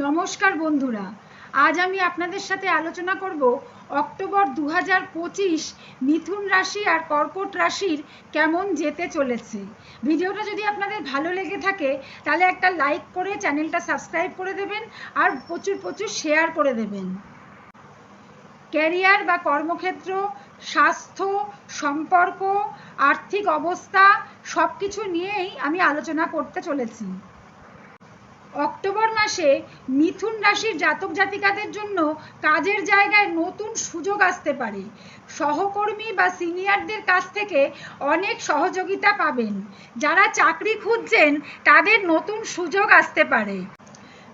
নমস্কার বন্ধুরা। আজ আমি আপনাদের সাথে আলোচনা করব অক্টোবর দু হাজার পঁচিশ মিথুন রাশি আর কর্কট রাশির কেমন যেতে চলেছে। ভিডিওটা যদি আপনাদের ভালো লেগে থাকে, তাহলে একটা লাইক করে চ্যানেলটা সাবস্ক্রাইব করে দেবেন আর প্রচুর প্রচুর শেয়ার করে দেবেন। ক্যারিয়ার বা কর্মক্ষেত্র, স্বাস্থ্য, সম্পর্ক, আর্থিক অবস্থা সব কিছু নিয়েই আমি আলোচনা করতে চলেছি। অক্টোবর মাসে মিথুন রাশির জাতক জাতিকাদের জন্য কাজের জায়গায় নতুন সুযোগ আসতে পারে। সহকর্মী বা সিনিয়রদের কাছ থেকে অনেক সহযোগিতা পাবেন। যারা চাকরি খুঁজছেন, তাদের নতুন সুযোগ আসতে পারে।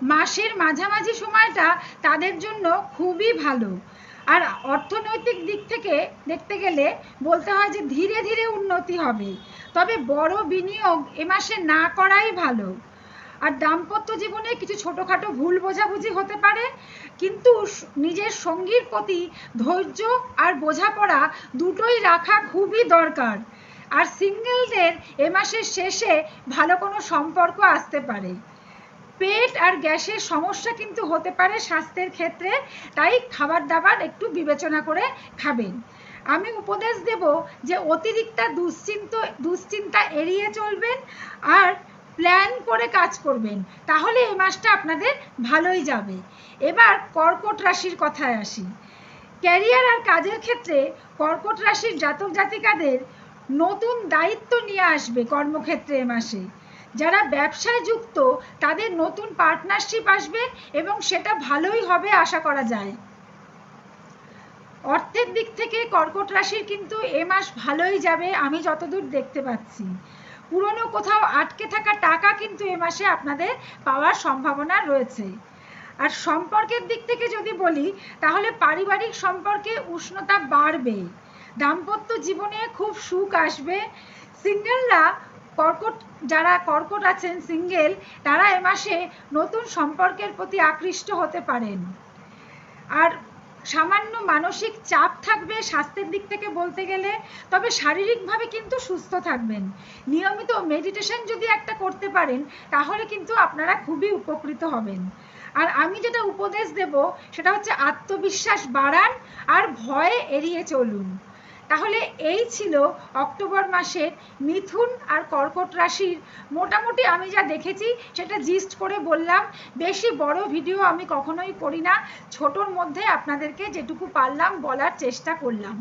মাসের মাঝামাঝি সময়টা তাদের জন্য খুবই ভালো। আর অর্থনৈতিক দিক থেকে দেখতে গেলে বলতে হয় যে ধীরে ধীরে উন্নতি হবে। তবে বড় বিনিয়োগ এ মাসে না করাই ভালো। আর দাম্পত্য জীবনে কিছু ছোটোখাটো ভুল বোঝাবুঝি হতে পারে, কিন্তু নিজের সঙ্গীর প্রতি ধৈর্য আর বোঝাপড়া দুটোই রাখা খুবই দরকার। আর সিঙ্গেলদের এ মাসের শেষে ভালো কোনো সম্পর্ক আসতে পারে। পেট আর গ্যাসের সমস্যা কিন্তু হতে পারে স্বাস্থ্যের ক্ষেত্রে, তাই খাবার দাবার একটু বিবেচনা করে খাবেন। আমি উপদেশ দেব যে অতিরিক্ত দুশ্চিন্ত, দুশ্চিন্তা এড়িয়ে চলবেন, আর প্ল্যান করে কাজ করবেন, তাহলে এই মাসটা আপনাদের ভালোই যাবে। এবার কর্কট রাশির কথায় আসি। ক্যারিয়ার আর কাজের ক্ষেত্রে কর্কট রাশির জাতক জাতিকাদের নতুন দায়িত্ব নিয়ে আসবে কর্মক্ষেত্রে এ মাসে। যারা ব্যবসায় যুক্ত, তাদের নতুন পার্টনারশিপ আসবে এবং সেটা ভালোই হবে আশা করা যায়। অর্থের দিক থেকে কর্কট রাশির কিন্তু এ মাস ভালোই যাবে, আমি যতদূর দেখতে পাচ্ছি। পুরনো কোথাও আটকে থাকা টাকা কিন্তু এ মাসে আপনাদের পাওয়ার সম্ভাবনা রয়েছে। আর সম্পর্কের দিক থেকে যদি বলি, তাহলে পারিবারিক সম্পর্কে উষ্ণতা বাড়বে। দাম্পত্য জীবনে খুব সুখ আসবে। সিঙ্গেলরা কর্কট, যারা কর্কট আছেন, সিঙ্গেল, তারা এ মাসে নতুন সম্পর্কের প্রতি আকৃষ্ট হতে পারেন। আর সামান্য মানসিক চাপ থাকবে স্বাস্থ্যের দিক থেকে বলতে গেলে, তবে শারীরিকভাবে কিন্তু সুস্থ থাকবেন। নিয়মিত মেডিটেশন যদি একটা করতে পারেন, তাহলে কিন্তু আপনারা খুবই উপকৃত হবেন। আর আমি যেটা উপদেশ দেব, সেটা হচ্ছে আত্মবিশ্বাস বাড়ান আর ভয়ে এড়িয়ে চলুন। তাহলে এই ছিল অক্টোবর মাসের মিথুন আর কর্কট রাশির। মোটামুটি আমি যা দেখেছি, সেটা জিস্ট করে বললাম। বেশি বড় ভিডিও আমি কখনোই করি না। ছোটোর মধ্যে আপনাদেরকে যেটুকু পারলাম বলার চেষ্টা করলাম।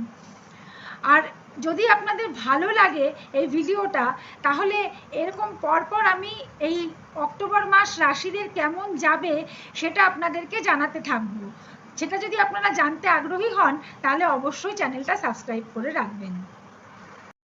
আর যদি আপনাদের ভালো লাগে এই ভিডিওটা তাহলে এরকম পরপর আমি এই অক্টোবর মাস রাশিদের কেমন যাবে, সেটা আপনাদেরকে জানাতে থাকব। সেটা যদি আপনারা জানতে আগ্রহী হন তাহলে অবশ্যই চ্যানেলটা সাবস্ক্রাইব করে রাখবেন।